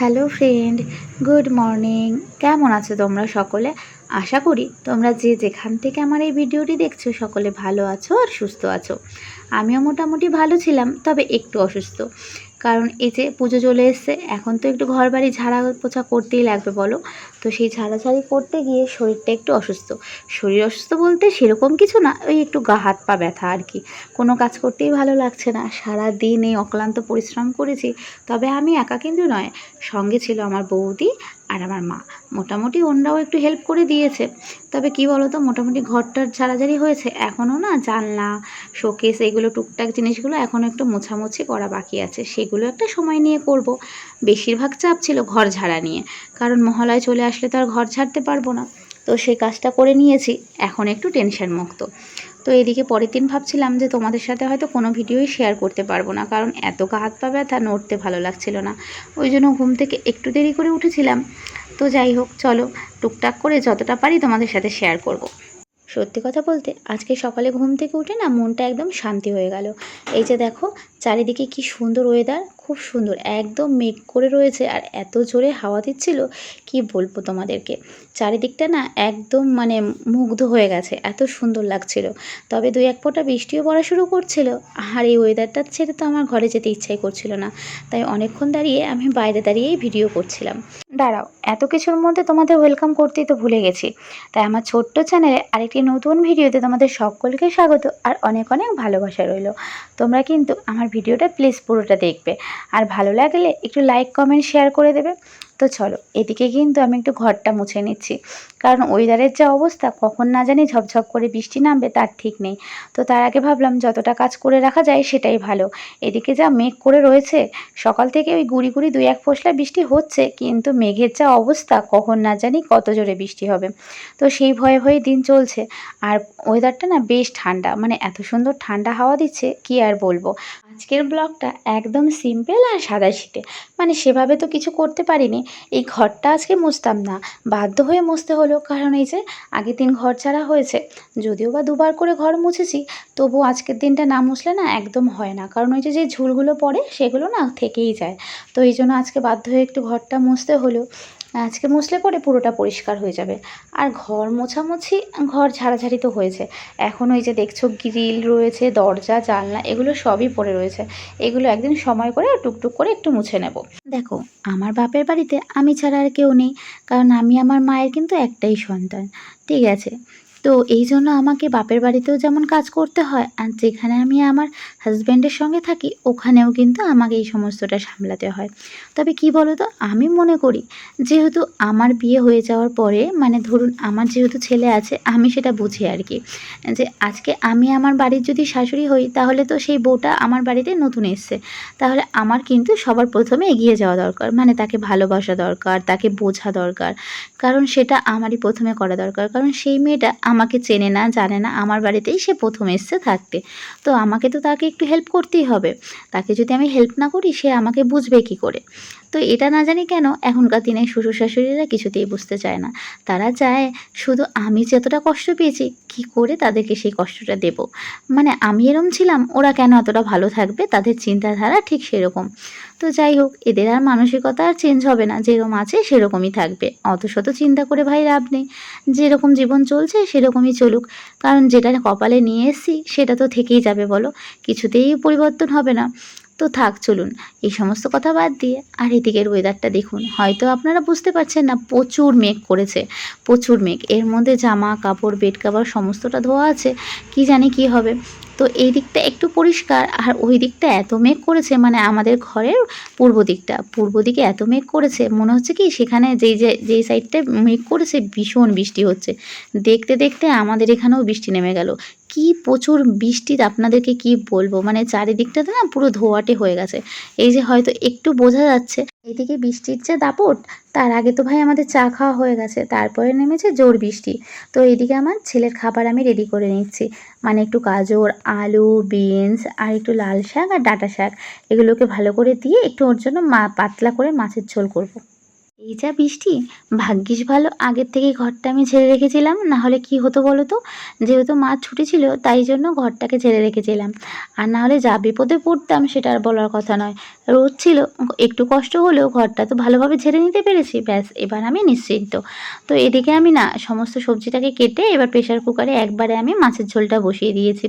Hello friend, good morning. কেমন আছো তোমরা সকলে? আশা করি তোমরা যে যেখান থেকে আমার এই ভিডিওটি দেখছ সকলে ভালো আছো আর সুস্থ আছো। আমিও মোটামুটি ভালো ছিলাম, তবে একটু অসুস্থ। কারণ এই যে পুজো চলে এসছে। এখন তো একটু ঘর বাড়ি ঝাড়া পোছা করতেই লাগবে বলো। তো সেই ঝাড়াঝাড়ি করতে গিয়ে শরীরটা একটু অসুস্থ। শরীর অসুস্থ বলতে সেরকম কিছু না, ওই একটু গা, হাত, পা ব্যথা আর কি। কোনো কাজ করতেই ভালো লাগছে না। সারা দিন এই অক্লান্ত পরিশ্রম করেছি। তবে আমি একা কিন্তু নয়। সঙ্গে ছিল আমার বৌদি। আর আমার মা। মোটামুটি ওনরাও একটু হেল্প করে দিয়েছে। তবে কি বলো তো মোটামুটি ঘরটার ঝাড়াঝাড়ি হয়েছে। এখনও না জানলা শোকেস এগুলো টুকটাক জিনিসগুলো এখনও একটু মোছামুছি করা বাকি আছে। সেগুলো একটা সময় নিয়ে করব। বেশিরভাগ চাপ ছিল ঘর ঝাড়া নিয়ে। কারণ মহলায় চলে আসলে তো আর ঘর ঝাড়তে পারব না। তো সেই কাজটা করে নিয়েছি। এখন একটু টেনশন মুক্ত। তো এদিকে পরের দিন ভাবছিলাম যে তোমাদের সাথে হয়তো কোনো ভিডিওই শেয়ার করতে পারব না, কারণ এত গা হাত পা ব্যথা, নড়তে ভালো লাগছিল না। ওই জন্য ঘুম থেকে একটু দেরি করে উঠেছিলাম। তো যাই হোক, চলো টুকটাক করে যতটা পারি তোমাদের সাথে শেয়ার করব। সত্যি কথা বলতে, আজকে সকালে ঘুম থেকে উঠে না মনটা একদম শান্তি হয়ে গেল। এই যে দেখো, চারিদিকে কি সুন্দর ওয়েদার খুব সুন্দর, একদম মেঘ করে রয়েছে আর এত জোরে হাওয়া দিচ্ছিল, কি বলব তোমাদেরকে? চারিদিকটা না একদম মানে মুগ্ধ হয়ে গেছে, এত সুন্দর লাগছিল। তবে দুই এক ফোঁটা বৃষ্টিও পড়া শুরু করছিল, আর এই ওয়েদারটা ছেড়ে তো আমার ঘরে যেতে ইচ্ছাই করছিল না। তাই অনেকক্ষণ দাঁড়িয়ে আমি বাইরে দাঁড়িয়েই ভিডিও করছিলাম। দাঁড়াও, এত কিছুর মধ্যে তোমাদের ওয়েলকাম করতেই তো ভুলে গেছি। তাই আমার ছোট্ট চ্যানেলে আরেকটি নতুন ভিডিওতে তোমাদের সকলকে স্বাগত, আর অনেক অনেক ভালোবাসা রইল। তোমরা কিন্তু আমার ভিডিওটা প্লিজ পুরোটা দেখবে। আর ভালো লাগলে একটু লাইক কমেন্ট শেয়ার করে দেবে। তো চলো, এদিকে কিন্তু আমি একটু ঘরটা মুছে নিচ্ছি। কারণ ওয়েদারের যা অবস্থা, কখন না জানি ঝপঝপ করে বৃষ্টি নামবে, তার ঠিক নেই। তো তার আগে ভাবলাম যতটা কাজ করে রাখা যায় সেটাই ভালো। এদিকে যা মেঘ করে রয়েছে, সকাল থেকে ওই গুড়ি গুড়ি দুই এক ফসলা বৃষ্টি হচ্ছে, কিন্তু মেঘের যা অবস্থা, কখন না জানি কত জোরে বৃষ্টি হবে। তো সেই ভয়ে ভয়ে দিন চলছে। আর ওয়েদারটা না বেশ ঠান্ডা মানে এত সুন্দর ঠান্ডা হাওয়া দিচ্ছে, কি আর বলব? আজকের ব্লগটা একদম সিম্পল আর সাদা শীতে। মানে সেভাবে তো কিছু করতে পারিনি এই ঘরটা আজকে মুছতাম না। বাধ্য হয়ে মুছতে হলো কারণ এই যে আগের দিন ঘর ছাড়া হয়েছে। যদিও বা দুবার করে ঘর মুছেছি তবু আজকের দিনটা না মুছলে না একদম হয় না। কারণ ওই যে যে ঝুলগুলো পড়ে, সেগুলো না থেকেই যায়। তো এই জন্য আজকে বাধ্য হয়ে একটু ঘরটা মুছতে হলো আজকে মুছলে পরে পুরোটা পরিষ্কার হয়ে যাবে। আর ঘর মোছামুছি, ঘর ঝাড়াঝাড়ি তো হয়েছে। এখন ওই যে দেখছ গ্রিল রয়েছে, দরজা, জানলা, এগুলো সবই পড়ে রয়েছে। এগুলো একদিন সময় করে টুকটুক করে একটু মুছে নেব। দেখো, আমার বাপের বাড়িতে আমি ছাড়া আর কেউ নেই। কারণ আমি আমার মায়ের কিন্তু একটাই সন্তান। ঠিক আছে তো এই জন্য আমাকে বাপের বাড়িতেও যেমন কাজ করতে হয় আর যেখানে আমি আমার হাজব্যান্ডের সঙ্গে থাকি, ওখানেও কিন্তু আমাকে এই সমস্তটা সামলাতে হয়। তবে কি বলো তো আমি মনে করি যেহেতু আমার বিয়ে হয়ে যাওয়ার পরে মানে ধরুন আমার যেহেতু ছেলে আছে, আমি সেটা বুঝি আর কি। যে আজকে আমি আমার বাড়ির যদি শাশুড়ি হই, তাহলে তো সেই বউটা আমার বাড়িতে নতুন এসছে। তাহলে আমার কিন্তু সবার প্রথমে এগিয়ে যাওয়া দরকার। মানে তাকে ভালোবাসা দরকার, তাকে বোঝা দরকার। কারণ সেটা আমারই প্রথমে করা দরকার। কারণ সেই মেয়েটা আমাকে চেনে না, জানে না, আমার বাড়িতেই সে প্রথম এসছে থাকতে। তো আমাকে তো তাকে একটু হেল্প করতেই হবে। তাকে যদি আমি হেল্প না করি, সে আমাকে বুঝবে কি করে? তো এটা না জানি কেন এখনকার দিনে শ্বশুর শাশুড়িরা কিছুতেই বুঝতে চায় না। তারা চায়, শুধু আমি যতটা কষ্ট পেয়েছি, কি করে তাদেরকে সেই কষ্টটা দেব? মানে আমি এরম ছিলাম, ওরা কেন এতটা ভালো থাকবে? তাদের চিন্তাধারা ঠিক সেরকম। তো যাই হোক, এদের আর মানসিকতা আর চেঞ্জ হবে না, যেরকম আছে সেরকমই থাকবে। অত শত চিন্তা করে ভাই লাভ নেই। যেরকম জীবন চলছে, সেরকমই চলুক। কারণ যেটা কপালে নিয়ে এসেছি, সেটা তো থেকেই যাবে বলো। কিছুতেই পরিবর্তন হবে না। তো থাক, চলুন। এই সমস্ত কথা বাদ দিয়ে আর এদিকের ওয়েদারটা দেখুন। হয়তো আপনারা বুঝতে পারছেন না, প্রচুর মেঘ করেছে। প্রচুর মেঘ। এর মধ্যে জামা, কাপড় বেড কাপড় সমস্তটা ধোয়া আছে। কি জানি কি হবে। তো এই দিকটা একটু পরিষ্কার। আর ওই দিকটা এত মেঘ করেছে মানে আমাদের ঘরের পূর্ব দিকটা। পূর্ব দিকে এত মেঘ করেছে, মনে হচ্ছে কি সেখানে যেই যেই সাইডটা মেঘ করেছে, ভীষণ বৃষ্টি হচ্ছে। দেখতে দেখতে আমাদের এখানেও বৃষ্টি নেমে গেল। কি প্রচুর বৃষ্টির আপনাদেরকে কি বলব? মানে চারিদিকটাতে না পুরো ধোয়াটে হয়ে গেছে। এই যে হয়তো একটু বোঝা যাচ্ছে এদিকে বৃষ্টির যে দাপট, তার আগে তো ভাই আমাদের চা খাওয়া হয়ে গেছে, তারপরে নেমেছে জোর বৃষ্টি। তো এদিকে আমার ছেলের খাবার আমি রেডি করে নিচ্ছি। মানে একটু গাজর, আলু বিনস আর একটু লাল শাক আর ডাঁটা শাক। এগুলোকে ভালো করে দিয়ে একটু ওর জন্য মা, পাতলা করে মাছের ঝোল করব। এই যা বৃষ্টি, ভাগ্যিস ভালো আগের থেকেই ঘরটা আমি ঝেড়ে রেখেছিলাম। না হলে কি হতো বলো তো? যেহেতু মা ছুটি ছিল, তাই জন্য ঘরটাকে ঝেড়ে রেখেছিলাম। আর না হলে যা বিপদে পড়তাম সেটা আর বলার কথা নয়। রোদ ছিল, একটু কষ্ট হলেও ঘরটা তো ভালোভাবে ঝেড়ে নিতে পেরেছি। ব্যাস, এবার আমি নিশ্চিন্ত। তো এদিকে আমি না, সমস্ত সবজিটাকে কেটে এবার প্রেশার কুকারে একবারে আমি মাছের ঝোলটা বসিয়ে দিয়েছি।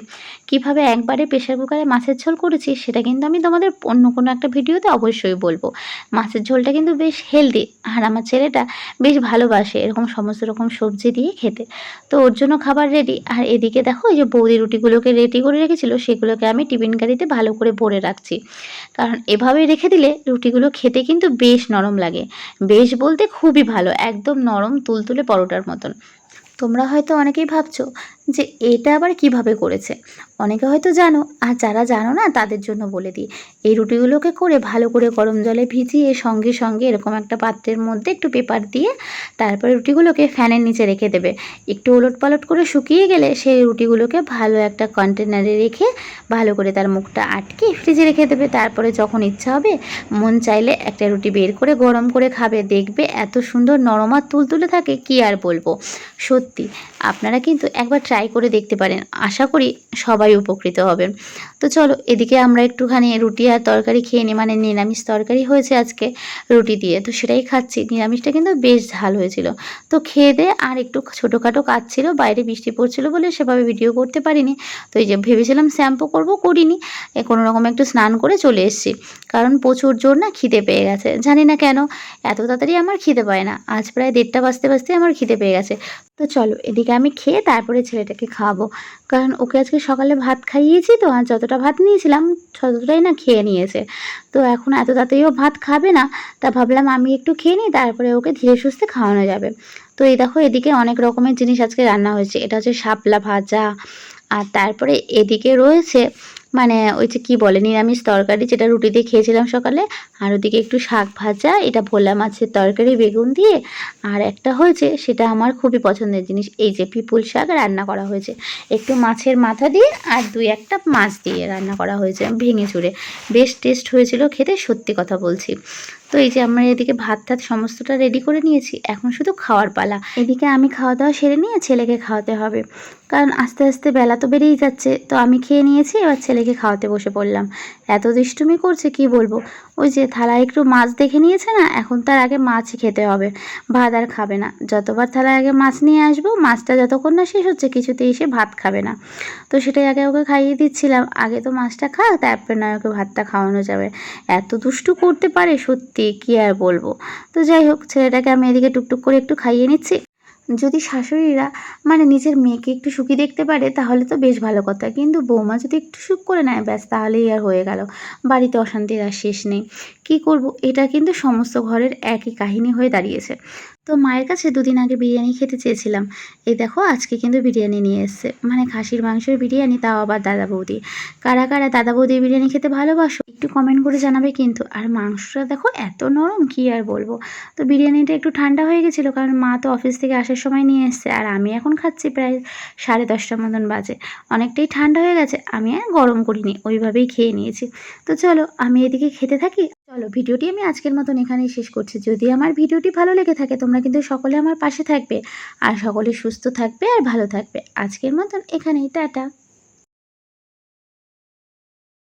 কীভাবে একবারে প্রেশার কুকারে মাছের ঝোল করেছি, সেটা কিন্তু আমি তোমাদের অন্য কোনো একটা ভিডিওতে অবশ্যই বলব। মাছের ঝোলটা কিন্তু বেশ হেলদি আর আমার ছেলেটা বেশ ভালোবাসে এরকম সমস্ত রকম সবজি দিয়ে খেতে। তো ওর জন্য খাবার রেডি আর এদিকে দেখো, এই যে বৌদি রুটিগুলোকে রেডি করে রেখেছিল, সেগুলোকে আমি টিফিন গাড়িতে ভালো করে ভরে রাখছি। কারণ এভাবে রেখে দিলে রুটিগুলো খেতে কিন্তু বেশ নরম লাগে। বেশ বলতে খুবই ভালো, একদম নরম তুলতুলে পরোটার মতন। তোমরা হয়তো অনেকেই ভাবছ যে এটা আবার কীভাবে করেছে? অনেকে হয়তো জানো, আর যারা জানো না, তাদের জন্য বলে দিই। এই রুটিগুলোকে করে ভালো করে গরম জলে ভিজিয়ে সঙ্গে সঙ্গে এরকম একটা পাত্রের মধ্যে একটু পেপার দিয়ে তারপরে রুটিগুলোকে ফ্যানের নিচে রেখে দেবে। একটু ওলট পালট করে শুকিয়ে গেলে সেই রুটিগুলোকে ভালো একটা কন্টেনারে রেখে ভালো করে তার মুখটা আটকে ফ্রিজে রেখে দেবে। তারপরে যখন ইচ্ছা হবে, মন চাইলে একটা রুটি বের করে গরম করে খাবে। দেখবে এত সুন্দর নরম আর তুলতুলে থাকে, কি আর বলব? সত্যি, আপনারা কিন্তু একবার করে দেখতে পারেন। আশা করি সবাই উপকৃত হবেন তো চলো, এদিকে আমরা একটুখানি রুটি আর তরকারি খেয়ে নিই মানে নিরামিষ তরকারি হয়েছে আজকে রুটি দিয়ে। তো সেটাই খাচ্ছি। নিরামিষটা কিন্তু বেশ ঝাল হয়েছিল। তো খেয়ে দে, আর একটু ছোটোখাটো কাজ ছিল, বাইরে বৃষ্টি পড়ছিল বলে সেভাবে ভিডিও করতে পারিনি। তো এই যে ভেবেছিলাম শ্যাম্পু করব, করিনি। কোনো রকম একটু স্নান করে চলে এসেছি। কারণ প্রচুর জোর না খিদে পেয়ে গেছে। জানি না কেন, এত তাড়াতাড়ি আমার খিদে পায় না। আজ প্রায় দেড়টা বাজতে বাজতে আমার খিদে পেয়ে গেছে। তো চলো, এদিকে আমি খেয়ে তারপরে ছেলেটাকে খাওয়াবো কারণ ওকে আজকে সকালে ভাত খাইয়েছি তো, আর যতটা ভাত নিয়েছিলাম ততটাই না খেয়ে নিয়েছে। তো এখন এত তাড়াতাড়িও ভাত খাবে না, তা ভাবলাম আমি একটু খেয়ে নিই, তারপরে ওকে ধীরে সুস্থে খাওয়ানো যাবে। তো এই দেখো এদিকে অনেক রকমের জিনিস আজকে রান্না হয়েছে। এটা হচ্ছে শাপলা ভাজা, আর তারপরে এদিকে রয়েছে মানে ওই যে কী বলে, নিরামিষ তরকারি যেটা রুটি দিয়ে খেয়েছিলাম সকালে, আর ওদিকে একটু শাক ভাজা, এটা ভোলা মাছের তরকারি, বেগুন দিয়ে, আর একটা হয়েছে সেটা আমার খুবই পছন্দের জিনিস, এই যে পিপুল শাক রান্না করা হয়েছে। একটু মাছের মাথা দিয়ে আর দুই একটা মাছ দিয়ে রান্না করা হয়েছে, ভেঙে চুড়ে বেশ টেস্ট হয়েছিল খেতে, সত্যি কথা বলছি। তো এই যে আমরা এদিকে ভাত টাত সমস্তটা রেডি করে নিয়েছি, এখন শুধু খাওয়ার পালা। এদিকে আমি খাওয়া দাওয়া সেরে নিয়ে ছেলেকে খাওয়াতে হবে। কারণ আস্তে আস্তে বেলা তো বেড়েই যাচ্ছে, তো আমি খেয়ে নিয়েছি, এবার ছেলেকে খাওয়াতে বসে পড়লাম। এত দুষ্টুমি করছে, কি বলব? ওই যে থালায় একটু মাছ দেখে নিয়েছে না, এখন তার আগে মাছই খেতে হবে। ভাত আর খাবে না। যতবার থালায় আগে মাছ নিয়ে আসব, মাছটা যতক্ষণ না শেষ হচ্ছে, কিছুতেই সে ভাত খাবে না। তো সেটাই আগে ওকে খাইয়ে দিচ্ছিলাম। আগে তো মাছটা খা, তারপর না ওকে ভাতটা খাওয়ানো যাবে। এত দুষ্টু করতে পারে সত্যি। কি আর বলব? তো যাই হোক, ছেলেটাকে আমি এদিকে টুকটুক করে একটু খাইয়ে নিচ্ছি। যদি শাশুড়িরা মানে নিজের মেয়েকে একটু সুখী দেখতে পারে, তাহলে তো বেশ ভালো কথা। কিন্তু বৌমা যদি একটু সুখ করে নেয়, ব্যাস, তাহলেই আর হয়ে গেল। বাড়িতে অশান্তির আর শেষ নেই। কী করব? এটা কিন্তু সমস্ত ঘরের একই কাহিনী হয়ে দাঁড়িয়েছে। তো মায়ের কাছে দুদিন আগে বিরিয়ানি খেতে চেয়েছিলাম। এই দেখো, আজকে কিন্তু বিরিয়ানি নিয়ে এসছে। মানে খাসির মাংসের বিরিয়ানি, তাও আবার দাদা বৌদি। কারা কারা দাদা বৌদির বিরিয়ানি খেতে ভালোবাসো? একটু কমেন্ট করে জানাবে কিন্তু। আর মাংসটা দেখো, এত নরম, কি আর বলব? তো বিরিয়ানিটা একটু ঠান্ডা হয়ে গেছিল, কারণ মা তো অফিস থেকে আসার সময় নিয়ে এসছে। আর আমি এখন খাচ্ছি প্রায় সাড়ে দশটার মতন বাজে। অনেকটাই ঠান্ডা হয়ে গেছে। আমি গরম করিনি, ওইভাবেই খেয়ে নিয়েছি। তো চলো, আমি এদিকে খেতে থাকি। চলো, ভিডিওটি আমি আজকের মতন এখানেই শেষ করছি। যদি আমার ভিডিওটি ভালো লেগে থাকে, তোমরা কিন্তু সকলে আমার পাশে থাকবে। আর সকলে সুস্থ থাকবে আর ভালো থাকবে। আজকের মতন এখানেই, টাটা।